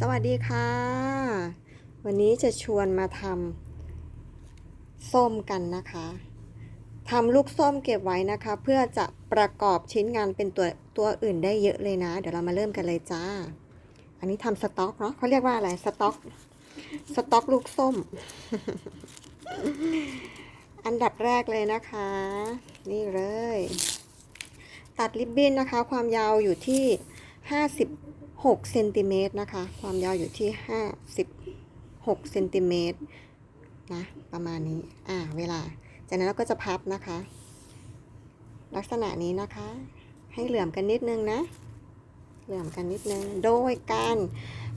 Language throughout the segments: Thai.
สวัสดีค่ะ วันนี้จะชวนมาทำส้มกันนะคะทำลูกส้มเก็บไว้นะคะ เพื่อจะประกอบชิ้นงานเป็นตัวตัวอื่นได้เยอะเลยนะ เดี๋ยวเรามาเริ่มกันเลยจ้า อันนี้ทำสต็อกเนาะเขาเรียกว่าอะไรสต็อกสต็อกลูกส้ม อันดับแรกเลยนะคะ นี่เลย ตัดริบบิ้นนะคะ ความยาวอยู่ที่ 56เซนติเมตรนะคะ ความยาวอยู่ที่ 56เซนติเมตรนะ ประมาณนี้ อ่า เวลา จากนั้นเราก็จะพับนะคะ ลักษณะนี้นะคะ ให้เหลื่อมกันนิดนึงนะ เหลื่อมกันนิดนึง โดยการ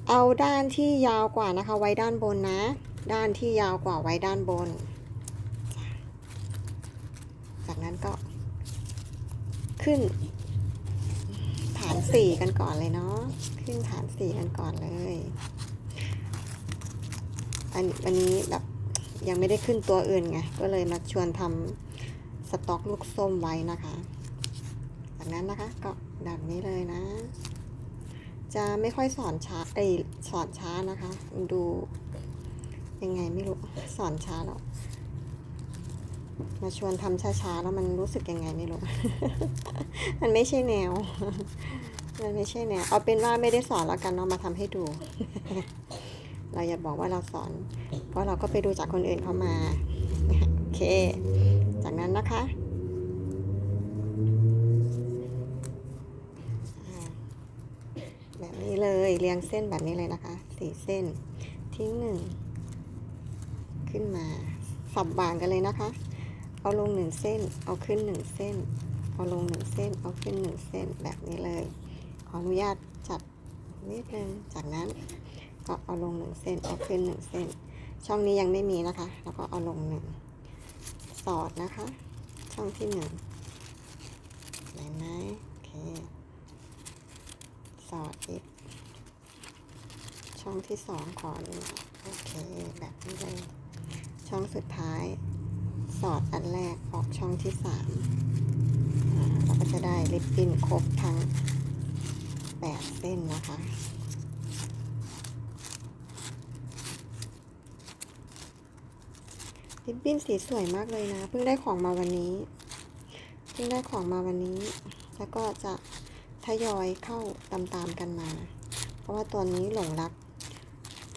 เอาด้านที่ยาวกว่านะคะ ไว้ด้านบนนะ ด้านที่ยาวกว่าไว้ด้านบน จากนั้นก็ขึ้นฐาน สี่กันก่อนเลยเนาะขึ้นฐานสี่กันก่อนเลยอันวันนี้แบบยังไม่ได้ขึ้นตัวอื่นไง ก็เลยมาชวนทำสต็อกลูกส้มไว้นะคะ จากนั้นนะคะก็แบบนี้เลยนะ จะไม่ค่อยสอนช้าไอสอนช้านะคะ ดูยังไงไม่รู้สอนช้าแล้วมาชวนทำช้าๆ แล้วมันรู้สึกยังไงไม่รู้ มันไม่ใช่แนว มันไม่ใช่แนวเอาเป็นว่าไม่ได้สอนแล้วกันเนาะมาทำให้ดู เราอย่าบอกว่าเราสอน เพราะเราก็ไปดูจากคนอื่นเขามาโอเค จากนั้นนะคะแบบนี้เลยเรียงเส้นแบบนี้เลยนะคะสี่เส้น ทิ้งหนึ่งขึ้นมา สับวางกันเลยนะคะ เอาลงหนึ่งเส้น เอาขึ้นหนึ่งเส้น เอาลงหนึ่งเส้น เอาขึ้นหนึ่งเส้นแบบนี้เลย ขออนุญาตจัดนิดนึงจากนั้นก็เอาลงหนึ่งเส้นเอาขึ้นหนึ่งเส้น ช่องนี้ยังไม่มีนะคะ แล้วก็เอาลงหนึ่งสอดนะคะ ช่องที่หนึ่งเห็นไหมโอเค สอดอีก ช่องที่สองขอดูโอเค แบบนี้เลย ช่องสุดท้าย สอดอันแรกออกช่องที่สามเราก็จะได้ริบบิ้นครบทั้ง เส้นนะคะ ริบบิ้นสีสวยมากเลยนะ เพิ่งได้ของมาวันนี้ เพิ่งได้ของมาวันนี้ แล้วก็จะทยอยเข้าตามๆกันมา เพราะว่าตัวนี้หลงรัก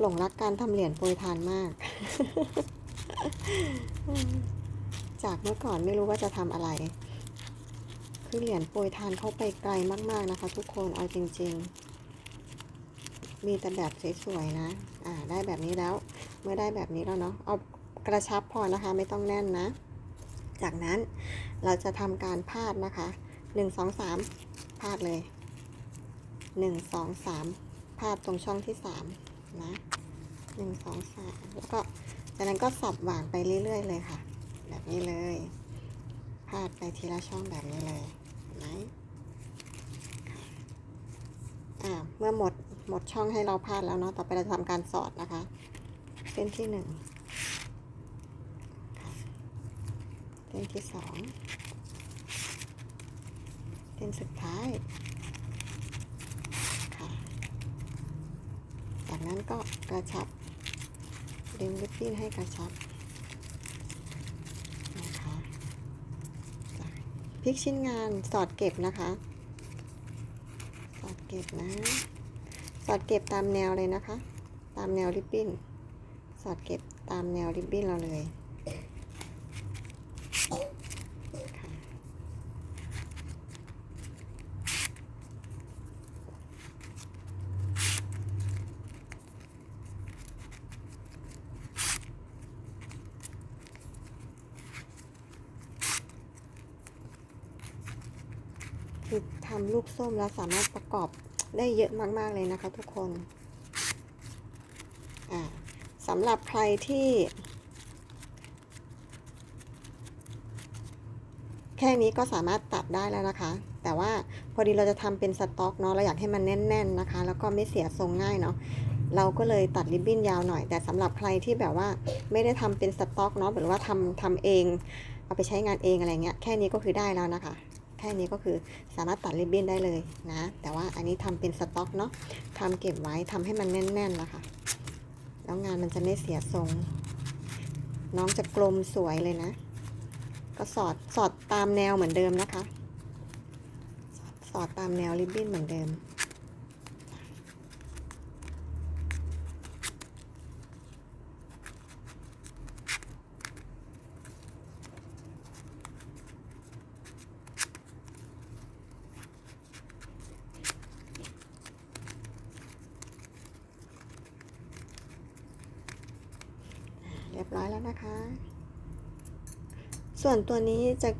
หลงรักการทำเหรียญโปรยทานมาก จากเมื่อก่อนไม่รู้ว่าจะทำอะไร คือเหรียญโปรยทานเข้าไปไกลมากๆนะคะ ทุกคนเอาจริง ๆ มีแต่แบบสวยๆนะ อ่า ได้แบบนี้แล้ว เมื่อได้แบบนี้แล้วเนาะเอากระชับพอนะคะ ไม่ต้องแน่นนะ จากนั้นเราจะทำการพาดนะคะหนึ่งสองสามพาดเลยหนึ่งสองสามพาดตรงช่องที่สามนะหนึ่งสองสามแล้วก็จากนั้นก็สับหว่างไปเรื่อยๆเลยค่ะ แบบนี้เลยพาดไปทีละช่องแบบนี้เลย เห็นอ่าเมื่อหมดหมดช่องให้เราพาดแล้วเนาะ ต่อไปเราจะทำการสอดนะคะ เส้นที่หนึ่งเส้นที่สองเส้นสุดท้ายค่ะจากนั้นก็กระชับดึงลิปปิ้นให้กระชับนะคะจ้ะ พลิกชิ้นงานสอดเก็บนะคะ สอดเก็บนะ สอดเก็บตามแนวเลยนะคะ ตามแนวริบบิ้น สอดเก็บตามแนวริบบิ้นเราเลยค่ะ คือทำลูกส้มแล้วสามารถประกอบได้เยอะมาก ๆ เลยนะคะทุกคนสำหรับใครที่ แค่นี้ก็สามารถตัดได้แล้วนะคะ แต่ว่าพอดีเราจะทำเป็นสต็อกเนาะเราอยากให้มันแน่น ๆนะคะ แล้วก็ไม่เสียทรงง่ายเนาะเราก็เลยตัดริบบิ้นยาวหน่อย แต่สำหรับใครที่แบบว่าไม่ได้ทำเป็นสต็อกเนาะหรือว่าทำทำเอง เอาไปใช้งานเองอะไรเงี้ย แค่นี้ก็คือได้แล้วนะคะ ค่นี้ก็คือสามารถตัดริบบิ้นได้เลยนะ แต่ว่าอันนี้ทำเป็นสต็อกเนาะทำเก็บไว้ทำให้มันแน่นๆนะคะแล้วงานมันจะไม่เสียทรง น้องจะกลมสวยเลยนะ ก็สอดสอดตามแนวเหมือนเดิมนะคะ สอดตามแนวริบบิ้นเหมือนเดิม เร้อยแล้วนะคะ ส่วนตัวนี้จะ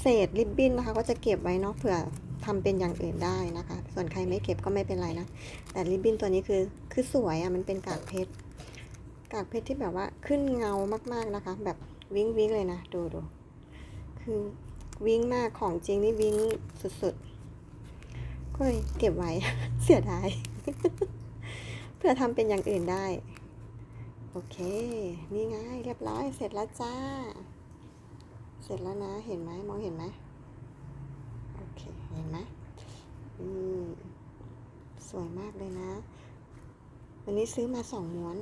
เศษริบบิ้นนะคะ ก็จะเก็บไว้เนาะเผื่อทำเป็นอย่างอื่นได้นะคะ ส่วนใครไม่เก็บก็ไม่เป็นไรนะ แต่ริบบิ้นตัวนี้คือคือสวยอะ่ะมันเป็นกากเพชร กากเพชรที่แบบว่าขึ้นเงามากๆนะคะ แบบวิ้งวิ้งเลยนะ ดูดูคือวิ้งมากของจริงนี่วิ้งสุดๆ ก็เลยเก็บไว้ เสียดาย เพื่อทำเป็นอย่างอื่นได้ โอเค นี่ไงเรียบร้อย เสร็จแล้วจ้า เสร็จแล้วนะ เห็นไหมมองเห็นไหมโอเค เห็นไหมอืมสวยมากเลยนะ วันนี้ซื้อมาสองม้วน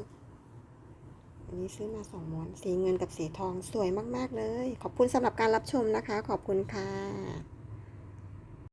วันนี้ซื้อมาสองม้วน สีเงินกับสีทองสวยมาก ๆ เลย ขอบคุณสำหรับการรับชมนะคะ ขอบคุณค่ะ